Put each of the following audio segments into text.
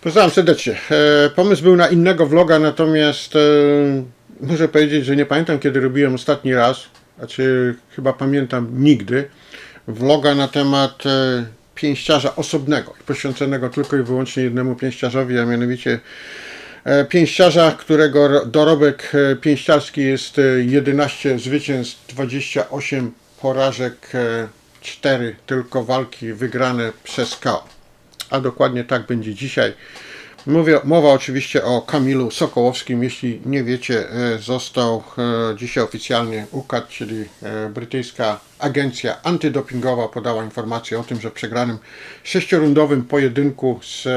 Pozdrawiam serdecznie. E, pomysł był na innego vloga, natomiast e, muszę powiedzieć, że nie pamiętam kiedy robiłem ostatni raz, znaczy chyba pamiętam nigdy, vloga na temat e, pięściarza osobnego, poświęconego tylko i wyłącznie jednemu pięściarzowi, a mianowicie pięściarza, którego ro- dorobek pięściarski jest e, 11 zwycięstw, 28 porażek, e, 4 tylko walki wygrane przez KO a dokładnie tak będzie dzisiaj. Mówię, mowa oczywiście o Kamilu Sokołowskim. Jeśli nie wiecie, e, został e, dzisiaj oficjalnie UKAD, czyli e, brytyjska agencja antydopingowa, podała informację o tym, że w przegranym sześciorundowym pojedynku z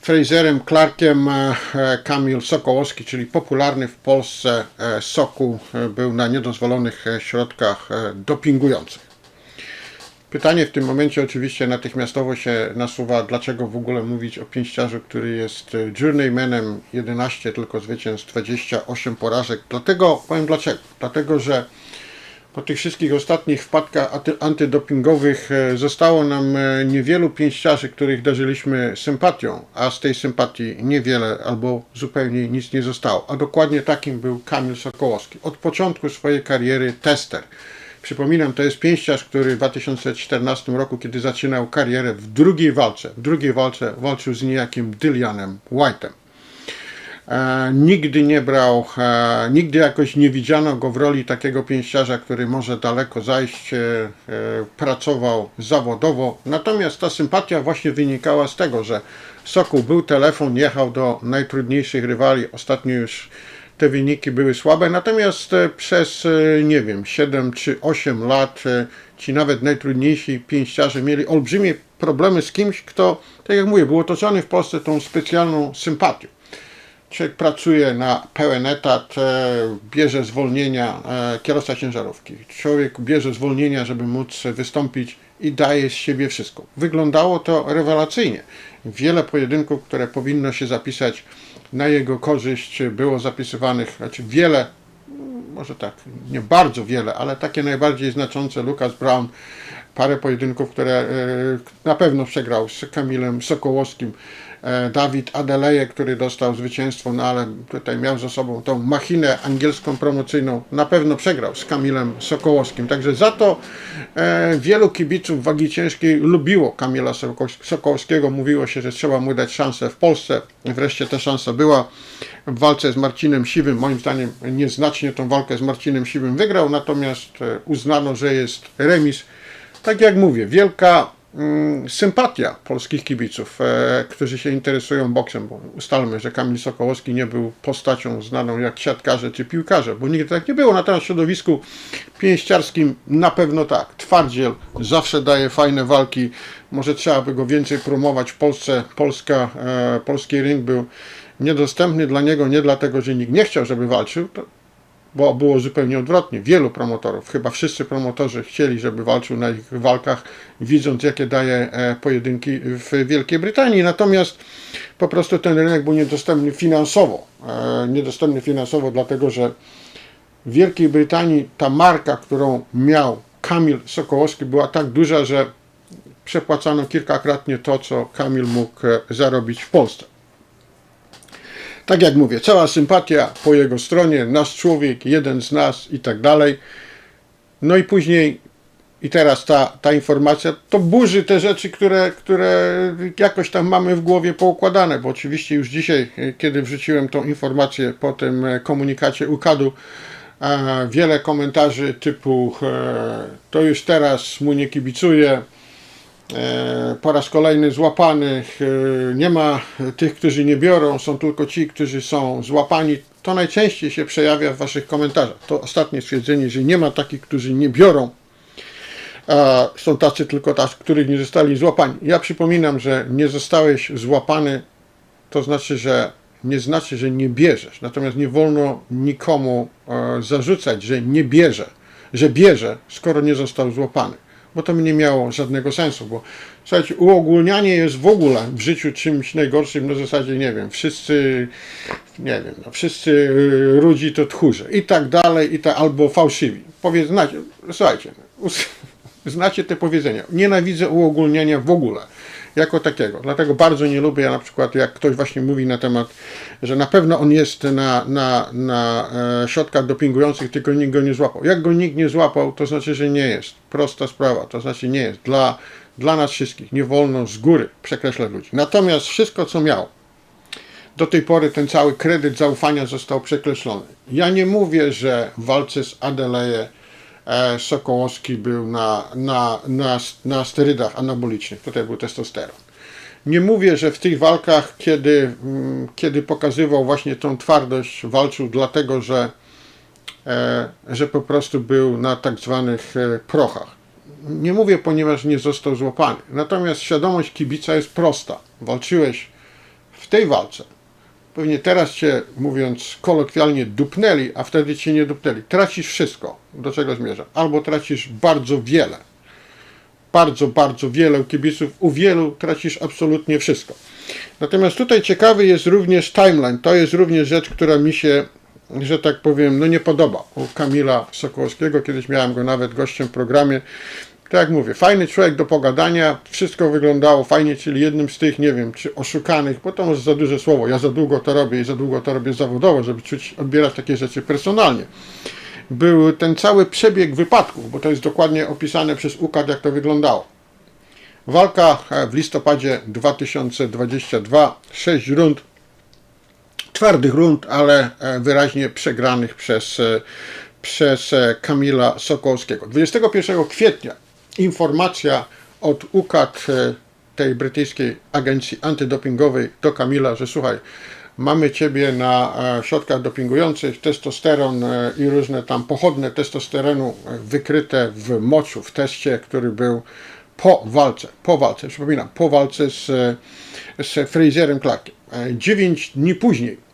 Fraserem Clarkiem Kamil Sokołowski, czyli popularny w Polsce Soku, był na niedozwolonych środkach dopingujących. Pytanie w tym momencie oczywiście natychmiastowo się nasuwa, dlaczego w ogóle mówić o pięściarzu, który jest e, journeymanem 11 tylko zwycięstw, 28 porażek. Dlatego, powiem dlaczego. Dlatego, że po tych wszystkich ostatnich wpadkach anty- antydopingowych e, zostało nam e, niewielu pięściarzy, których darzyliśmy sympatią, a z tej sympatii niewiele albo zupełnie nic nie zostało. A dokładnie takim był Kamil Sokołowski. Od początku swojej kariery tester. Przypominam, to jest pięściarz, który w 2014 roku, kiedy zaczynał karierę w drugiej walce, w drugiej walce walczył z niejakim Dylianem White'em. E, nigdy nie brał, e, nigdy jakoś nie widziano go w roli takiego pięściarza, który może daleko zajść, e, e, pracował zawodowo. Natomiast ta sympatia właśnie wynikała z tego, że Sokół był telefon, jechał do najtrudniejszych rywali. Ostatnio już te wyniki były słabe, natomiast e, przez, e, nie wiem, 7 czy 8 lat e, ci nawet najtrudniejsi pięściarze mieli olbrzymie problemy z kimś, kto, tak jak mówię, był otoczony w Polsce tą specjalną sympatią. Człowiek pracuje na pełen etat, bierze zwolnienia kierowca ciężarówki. Człowiek bierze zwolnienia, żeby móc wystąpić i daje z siebie wszystko. Wyglądało to rewelacyjnie. Wiele pojedynków, które powinno się zapisać na jego korzyść, było zapisywanych, znaczy wiele, może tak, nie bardzo wiele, ale takie najbardziej znaczące. Lucas Brown, parę pojedynków, które e, na pewno przegrał z Kamilem Sokołowskim. E, Dawid Adeleje, który dostał zwycięstwo, no ale tutaj miał ze sobą tą machinę angielską promocyjną, na pewno przegrał z Kamilem Sokołowskim. Także za to e, wielu kibiców wagi ciężkiej lubiło Kamila Sokoł- Sokołowskiego. Mówiło się, że trzeba mu dać szansę w Polsce. Wreszcie ta szansa była w walce z Marcinem Siwym. Moim zdaniem nieznacznie tą walkę z Marcinem Siwym wygrał, natomiast e, uznano, że jest remis. Tak jak mówię, wielka sympatia polskich kibiców, e, którzy się interesują boksem, bo ustalmy, że Kamil Sokołowski nie był postacią znaną jak siatkarze czy piłkarze, bo nigdy tak nie było. Natomiast w środowisku pięściarskim na pewno tak. Twardziel zawsze daje fajne walki. Może trzeba by go więcej promować w Polsce. Polska, e, polski ring był niedostępny dla niego nie dlatego, że nikt nie chciał, żeby walczył, bo było zupełnie odwrotnie. Wielu promotorów, chyba wszyscy promotorzy chcieli, żeby walczył na ich walkach, widząc jakie daje e, pojedynki w Wielkiej Brytanii. Natomiast po prostu ten rynek był niedostępny finansowo. E, niedostępny finansowo, dlatego że w Wielkiej Brytanii ta marka, którą miał Kamil Sokołowski, była tak duża, że przepłacano kilkakrotnie to, co Kamil mógł e, zarobić w Polsce tak jak mówię, cała sympatia po jego stronie, nasz człowiek, jeden z nas i tak dalej. No i później, i teraz ta, ta informacja, to burzy te rzeczy, które, które jakoś tam mamy w głowie poukładane, bo oczywiście już dzisiaj, e, kiedy wrzuciłem tą informację po tym e, komunikacie UKAD-u, wiele komentarzy typu e, to już teraz mu nie kibicuje, E, po raz kolejny złapanych, e, nie ma tych, którzy nie biorą, są tylko ci, którzy są złapani. To najczęściej się przejawia w Waszych komentarzach. To ostatnie stwierdzenie, że nie ma takich, którzy nie biorą, a są tacy tylko tacy, których nie zostali złapani. Ja przypominam, że nie zostałeś złapany, to znaczy, że nie znaczy, że nie bierzesz. Natomiast nie wolno nikomu e, zarzucać, że nie bierze, że bierze, skoro nie został złapany bo to by nie miało żadnego sensu, bo słuchajcie, uogólnianie jest w ogóle w życiu czymś najgorszym, na zasadzie, nie wiem, wszyscy, nie wiem, no, wszyscy y, rudzi to tchórze i tak dalej, i tak, albo fałszywi. Powiedz, znacie, słuchajcie, znacie te powiedzenia, nienawidzę uogólniania w ogóle. Jako takiego. Dlatego bardzo nie lubię, na przykład jak ktoś właśnie mówi na temat, że na pewno on jest na, na, na e, środkach dopingujących, tylko nikt go nie złapał. Jak go nikt nie złapał, to znaczy, że nie jest. Prosta sprawa, to znaczy nie jest. Dla, dla nas wszystkich nie wolno z góry przekreślać ludzi. Natomiast wszystko, co miał, do tej pory ten cały kredyt zaufania został przekreślony. Ja nie mówię, że w walce z Adeleje e, Sokołowski był na, na, na, na sterydach anabolicznych, tutaj był testosteron. Nie mówię, że w tych walkach, kiedy, mm, kiedy pokazywał właśnie tą twardość, walczył dlatego, że, e, że po prostu był na tak zwanych e, prochach. Nie mówię, ponieważ nie został złapany. Natomiast świadomość kibica jest prosta. Walczyłeś w tej walce. Pewnie teraz cię, mówiąc kolokwialnie, dupnęli, a wtedy cię nie dupnęli. Tracisz wszystko. Do czego zmierzam? Albo tracisz bardzo wiele. Bardzo, bardzo wiele u kibiców. U wielu tracisz absolutnie wszystko. Natomiast tutaj ciekawy jest również timeline. To jest również rzecz, która mi się, że tak powiem, no nie podoba. U Kamila Sokołowskiego, kiedyś miałem go nawet gościem w programie. Tak jak mówię, fajny człowiek do pogadania, wszystko wyglądało fajnie, czyli jednym z tych, nie wiem, czy oszukanych, bo to może za duże słowo, ja za długo to robię i za długo to robię zawodowo, żeby czuć, odbierać takie rzeczy personalnie. Był ten cały przebieg wypadków, bo to jest dokładnie opisane przez UKAD, jak to wyglądało. Walka e, w listopadzie 2022, 6 rund, twardych rund, ale e, wyraźnie przegranych przez, e, przez Kamila Sokołowskiego. 21 kwietnia informacja od UKAD, e, tej brytyjskiej agencji antydopingowej do Kamila, że słuchaj, mamy ciebie na e, środkach dopingujących, testosteron e, i różne tam pochodne testosteronu wykryte w moczu, w teście, który był po walce, po walce, przypominam, po walce z, z Fraserem Clarkiem. E, Dziewięć dni później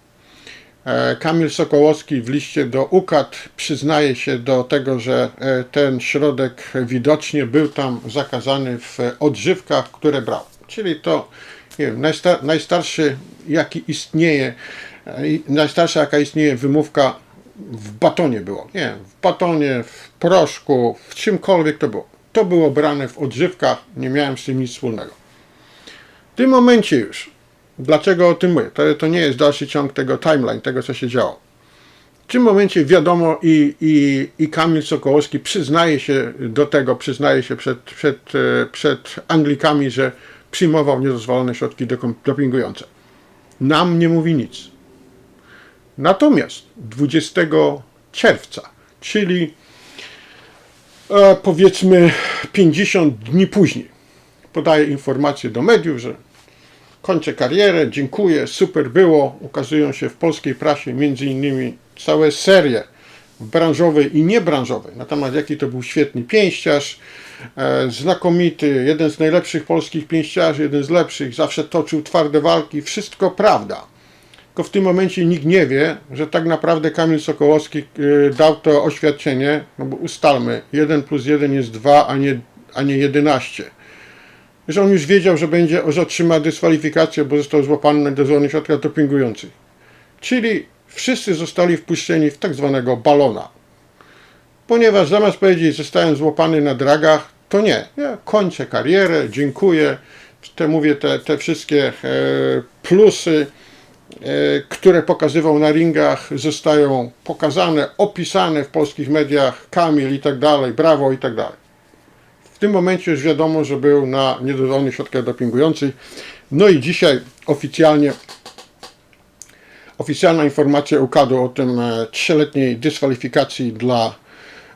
Kamil Sokołowski w liście do UKAD przyznaje się do tego, że e, ten środek widocznie był tam zakazany w odżywkach, które brał. Czyli to wiem, najstar najstarszy jaki istnieje, e, najstarsza jaka istnieje wymówka w batonie było. Nie, w batonie, w proszku, w czymkolwiek to było. To było brane w odżywkach, nie miałem z tym nic wspólnego. W tym momencie już Dlaczego o tym mówię? To, to nie jest dalszy ciąg tego timeline, tego co się działo. W tym momencie wiadomo i, i, i Kamil Sokołowski przyznaje się do tego, przyznaje się przed, przed, e, przed Anglikami, że przyjmował niedozwolone środki doping- dopingujące. Nam nie mówi nic. Natomiast 20 czerwca, czyli e, powiedzmy 50 dni później, podaje informację do mediów, że kończę karierę, dziękuję, super było. Ukazują się w polskiej prasie między innymi całe serie branżowej i niebranżowej na temat jaki to był świetny pięściarz, e, znakomity, jeden z najlepszych polskich pięściarzy, jeden z lepszych, zawsze toczył twarde walki, wszystko prawda. Tylko w tym momencie nikt nie wie, że tak naprawdę Kamil Sokołowski e, dał to oświadczenie, no bo ustalmy, 1 plus 1 jest 2, a nie, a nie 11 że on już wiedział, że będzie, że otrzyma dyskwalifikację, bo został złapany na dozornych środkach dopingujących. Czyli wszyscy zostali wpuszczeni w tak zwanego balona. Ponieważ zamiast powiedzieć, zostałem złapany na dragach, to nie. Ja kończę karierę, dziękuję. Te mówię, te, te wszystkie e, plusy, e, które pokazywał na ringach, zostają pokazane, opisane w polskich mediach, Kamil i tak dalej, brawo i tak dalej. W tym momencie już wiadomo, że był na niedozwolonych środkach dopingujących. No i dzisiaj oficjalnie oficjalna informacja układu o tym e, trzyletniej dyskwalifikacji dla,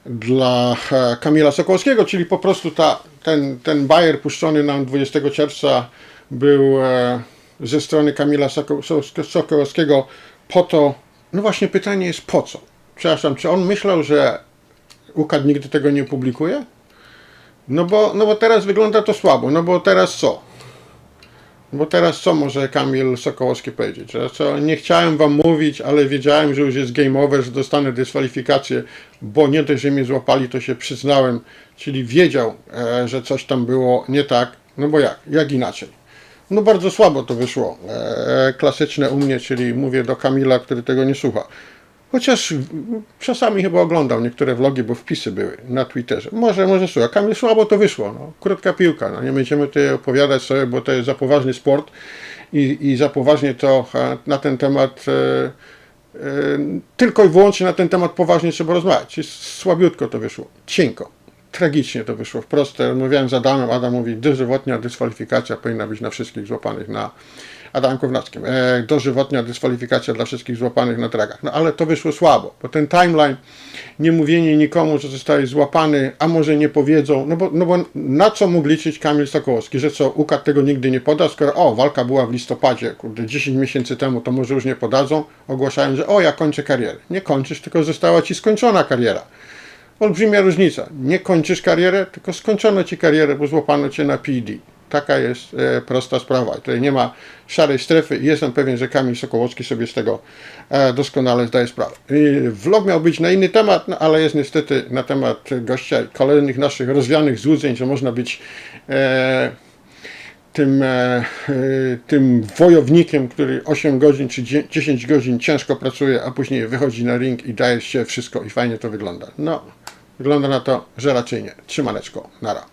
dla e, Kamila Sokołowskiego, czyli po prostu ta, ten, ten bajer puszczony nam 20 czerwca był e, ze strony Kamila Soko- So- Sokołowskiego po to, no właśnie pytanie jest po co? Przepraszam, czy on myślał, że układ nigdy tego nie publikuje? No bo, no bo teraz wygląda to słabo, no bo teraz co? Bo teraz co może Kamil Sokołowski powiedzieć? Co, nie chciałem wam mówić, ale wiedziałem, że już jest game over, że dostanę dyskwalifikację, bo nie dość, że mnie złapali, to się przyznałem, czyli wiedział, e, że coś tam było nie tak. No bo jak? Jak inaczej? No bardzo słabo to wyszło. E, klasyczne u mnie, czyli mówię do Kamila, który tego nie słucha. Chociaż czasami chyba oglądał niektóre vlogi, bo wpisy były na Twitterze. Może, może słuchaj, Kamil słabo to wyszło, no. Krótka piłka, no. Nie będziemy tutaj opowiadać sobie, bo to jest za poważny sport i, i za poważnie to e, na ten temat e, e, tylko i wyłącznie na ten temat poważnie trzeba rozmawiać. Słabiutko to wyszło, cienko. Tragicznie to wyszło. Wprost rozmawiałem z Adamem. Adam mówi, dożywotnia dyskwalifikacja powinna być na wszystkich złapanych na Adam Kownackim. E, dożywotnia dyskwalifikacja dla wszystkich złapanych na dragach. No ale to wyszło słabo, bo ten timeline, nie mówienie nikomu, że zostałeś złapany, a może nie powiedzą, no bo, no bo na co mógł liczyć Kamil Sokołowski, że co, układ tego nigdy nie poda, skoro o, walka była w listopadzie, kurde, 10 miesięcy temu, to może już nie podadzą, ogłaszając, że o, ja kończę karierę. Nie kończysz, tylko została ci skończona kariera. Olbrzymia różnica. Nie kończysz karierę, tylko skończono ci karierę, bo złapano cię na PD. Taka jest e, prosta sprawa. Tutaj nie ma szarej strefy i jestem pewien, że Kamil Sokołowski sobie z tego e, doskonale zdaje sprawę. Vlog miał być na inny temat, no, ale jest niestety na temat gościa kolejnych naszych rozwianych złudzeń, że można być e, tym, e, e, tym wojownikiem, który 8 godzin czy 10 godzin ciężko pracuje, a później wychodzi na ring i daje się wszystko i fajnie to wygląda. No, wygląda na to, że raczej nie. Trzymaneczko, nara.